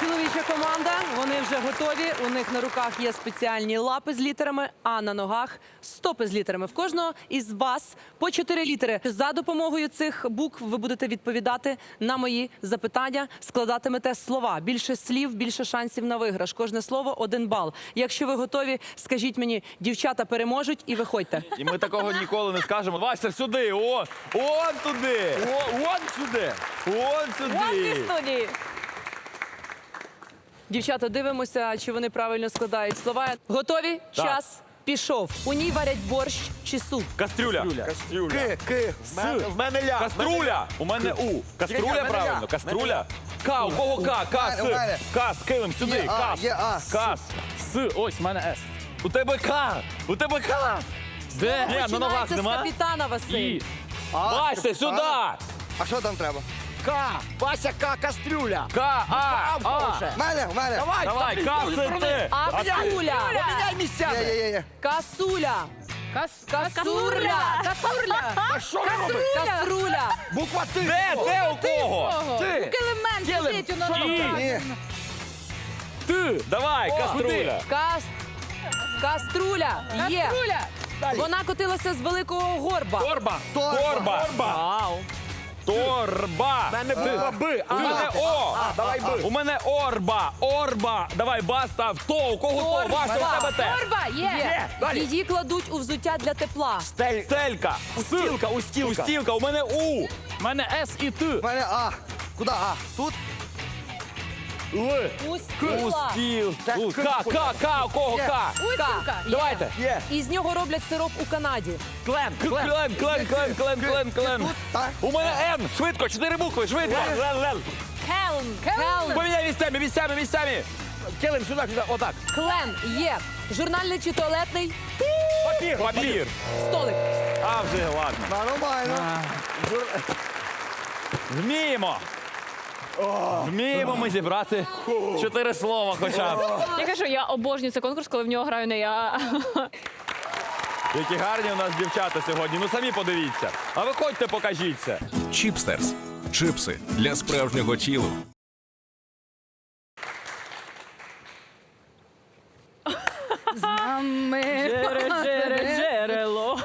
чоловіча команда. Вони вже готові. У них на руках є спеціальні лапи з літерами, а на ногах стопи з літерами. В кожного із вас по чотири літери. За допомогою цих букв ви будете відповідати на мої запитання, складатимете слова. Більше слів, більше шансів на виграш. Кожне слово один бал. Якщо ви готові, скажіть мені, дівчата переможуть і виходьте. І ми такого ніколи не скажемо. Вася, сюди, о, он туди, о, он сюди, он сюди. студії. Дівчата, дивимося, чи вони правильно складають слова. Готові? Час пішов. У ній варять борщ чи суп. Кастрюля. Ки, ки. В мене, в мене ля. Каструля. У мене У. Каструля мене правильно. Каструля. К. У кого К? К. У мене. С. К. З килим сюди. Є А, К. є А. К. С. Ось, в мене С. У тебе К. У тебе К. Де? Ні, на ногах Починається з нема. капітана Василь. І. А, Вася, сюди. А що там треба? К. Вася К. Кастрюля. К. А. А. В мене, в мене. Давай, Давай, К. С. Т. А касуля. Поміняй Є, місцями. є, є, є. Касуля. Касурля. Касурля. А що ви робите? Касруля. Буква Т. Де? Де у кого? Ти. Килимен сидить у ногах. Ні. Ти. Давай, каструля. Кас... Каструля. Є. Вона котилася з великого горба. Торба. Торба. Торба. Торба. У мене буква Б. У мене О. давай Б. У мене орба. Орба. Давай, ба став. То. У кого то? Вася, у тебе те. Торба є. Далі. Її кладуть у взуття для тепла. Стель. Стелька. Устілка, устілка. Устілка. У мене У. У мене С і Т. У мене А. Куди А? Тут? Л. Устіла. Устіл. У. К. К. К. К. У кого. К? Ка. Давайте. Є. Із нього роблять сироп у Канаді. Клен. Клен. Клен, клен, клен, клен, клен. Так? У мене Н. Швидко, чотири букви, швидко. Лен, лен. Келн. Келн. Поміняй місцями, місцями, місцями. Килим сюди, сюди. Отак. Клен. Є. Журнальний чи туалетний Папір. Папір. столик. А вже ладно. Нормально. Вміємо. Вміємо ми зібрати чотири слова хоча б. Я кажу, я обожнюю цей конкурс, коли в нього граю не я. Які гарні у нас дівчата сьогодні. Ну самі подивіться. А виходьте, покажіться. Чіпстерс. Чипси для справжнього тілу. З Нами Джерело.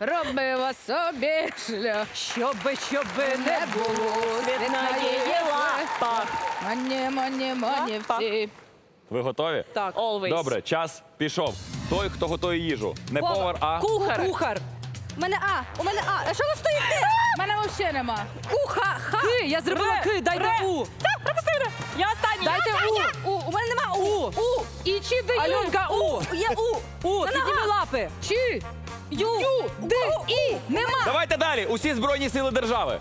робила собі шлях. Щоби, щоби не було. Світ на її лапах. Мані, мані, мані всі. Ви готові? Так. Always. Добре, час пішов. Той, хто готує їжу. Не повар, а Кухар. Кухар. У мене А, у мене А. А що ви стоїте? У мене взагалі нема. Уха, ха. Ки. Я зробила ки. Дайте у. Я остання. Дайте у. У, у мене нема У. У. У. І чи даю? Альонка, у. Є У. У. Підніми лапи. Чи? Ю. Ю. Ди. І. Нема. Давайте далі. Усі збройні сили держави.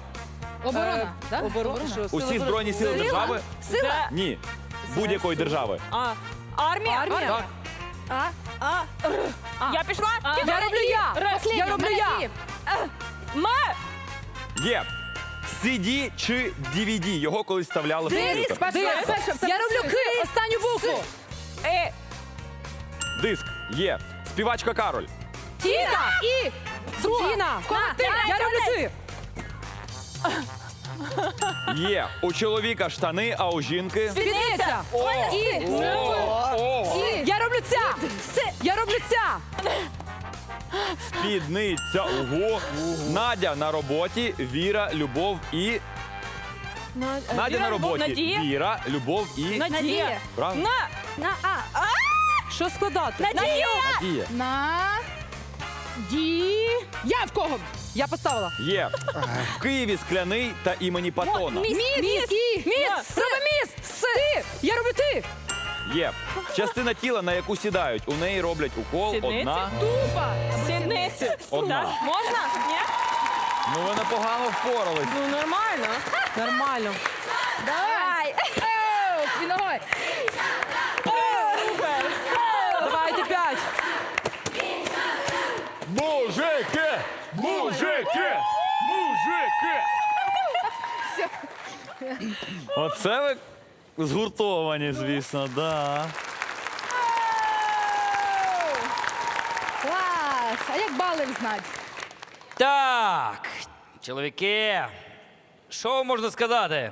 Оборона. да? Оборона. Що, Усі збройні сили Сила. держави? Сила. Ні. Будь-якої держави. А. Армія. Армія. Так. А. А. Я пішла. Я роблю я. Я роблю я. М. Є. CD чи DVD. Його колись вставляли в Диск. комп'ютер. Диск. Я роблю ки. Останню букву. Е. Диск. Є. Співачка Кароль. Тіна. І. Тіна. Я роблю ти. Є. У чоловіка штани, а у жінки. Спідниця. І. О, Я роблю ця. Я роблю ця. спідниця. Ого. Надя на роботі, Віра, Любов і. Надя на роботі. Надія. Віра, Любов і. Надія. Правильно? На. На А. Що складати? Надія. Надія. На. Ді. Я в кого? Я поставила. Є. В Києві скляний та імені Патона. Міст. Міст. Роби міст. Ти. Я роблю ти. Є. Частина тіла, на яку сідають. У неї роблять укол. Одна. Тупа. Сідниці. Одна. Можна? Ні? Ну ви непогано впорались. Ну нормально. Нормально. Давай. Ногой. Давайте п'ять. Мужики! Оце ви згуртовані, звісно, да. Клас. А як бали знати? Так, чоловіки, що можна сказати?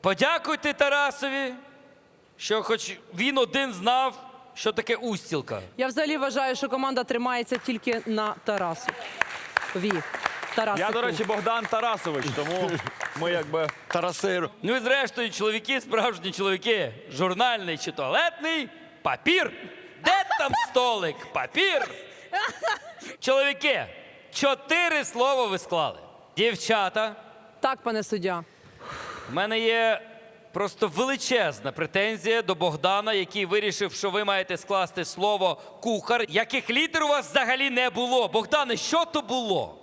Подякуйте Тарасові що хоч він один знав, що таке устілка. Я взагалі вважаю, що команда тримається тільки на Тарасу. Ві. Тарасику. Я, до речі, Богдан Тарасович, тому ми якби. Тарасир. Ну і зрештою, чоловіки, справжні чоловіки, журнальний чи туалетний, папір. Де там столик? Папір. Чоловіки, чотири слова ви склали. Дівчата, Так, пане суддя. в мене є просто величезна претензія до Богдана, який вирішив, що ви маєте скласти слово кухар, яких літер у вас взагалі не було. Богдане, що то було?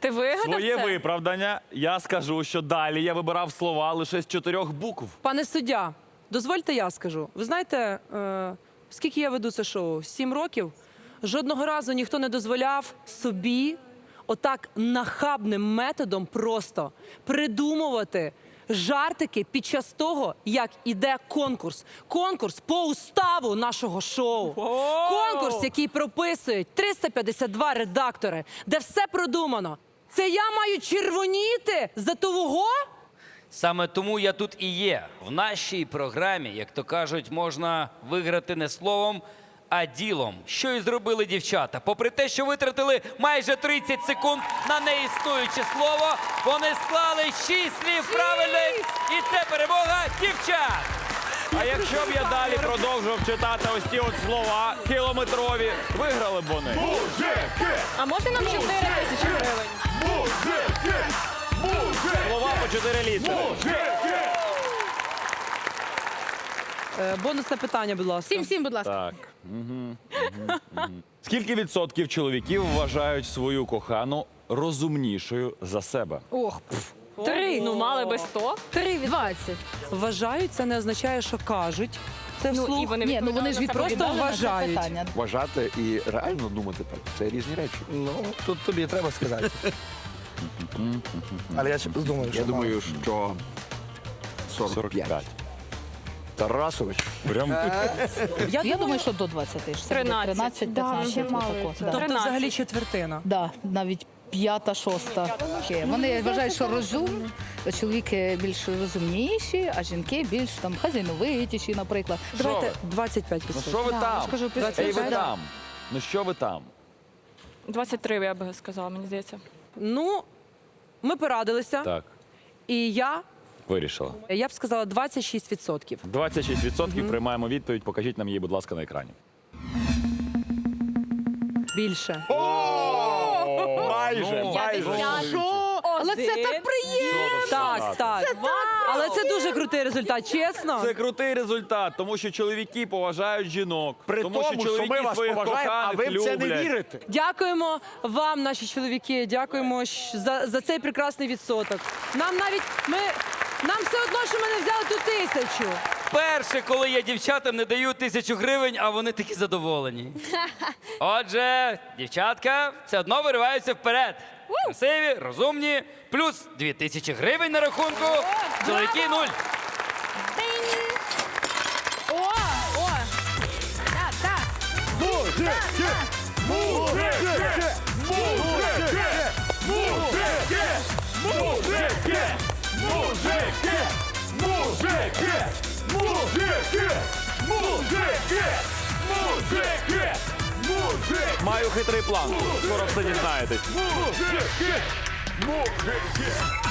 Ти вигадав Своє це? виправдання. Я скажу, що далі я вибирав слова лише з чотирьох букв. Пане суддя, дозвольте я скажу. Ви знаєте, е, скільки я веду це шоу? Сім років. Жодного разу ніхто не дозволяв собі отак нахабним методом просто придумувати жартики під час того, як іде конкурс. Конкурс по уставу нашого шоу. Конкурс, який прописують 352 редактори, де все продумано. Це я маю червоніти за того? Саме тому я тут і є. В нашій програмі, як то кажуть, можна виграти не словом, а ділом. Що і зробили дівчата. Попри те, що витратили майже 30 секунд на неіснуюче слово, вони склали 6 слів правильно, і це перемога дівчат. А якщо б я далі продовжував читати ось ті от слова кілометрові, виграли б вони. А можна нам 4 тисячі гривень? Слова по 4 літери. Е, Бонусне питання, будь ласка. Всім, всім, будь ласка. Так. Мгм, мгм, мгм. Скільки відсотків чоловіків вважають свою кохану розумнішою за себе? Ох, пф. Три. Ну, мали би 100. Три від 20. Вважають, це не означає, що кажуть. Це Ну, вслух. і вони Ні, ну вони ж відповідали на це вважають. питання. Вважати і реально думати так. Це різні речі. Ну, тут тобі треба сказати. Але я ще думаю, що Я думаю, що 45. 45. Тарасович. Прям Я, Я думаю, що до 20. ж. Буде 13. 13, Да, 15. ще мало отако, це. да. тобто 13. взагалі четвертина. Да, навіть п'ята, шоста. Вони вважають, що розум, чоловіки більш розумніші, а жінки більш там хазяйновитіші, наприклад. Давайте 25 Ну що ви там? Ей, ви 25. там. Ну що ви там? 23, я би сказала, мені здається. Ну, ми порадилися, Так, і я, вирішила. я б сказала 26%. 26% приймаємо відповідь. Покажіть нам її, будь ласка, на екрані. Більше. Майже, майже. Але це так приємно. Так, так. Але це дуже крутий результат, чесно. Це крутий результат, тому що чоловіки поважають жінок. При тому, тому, що що чоловіки ми вас своїх поважаємо, а коханих ви в це не люблять. вірите. Дякуємо вам, наші чоловіки. Дякуємо щ- за, за цей прекрасний відсоток. Нам навіть ми нам все одно, що ми не взяли ту тисячу. Перше, коли я дівчатам не даю тисячу гривень, а вони такі задоволені. Отже, дівчатка все одно вириваються вперед. Красиві, розумні, плюс дві тисячі гривень на рахунку. Чоловіки нуль. О, о. Так, так. Маю хитрий план. Скоро все дізнаєтесь. Мужики! Мужики!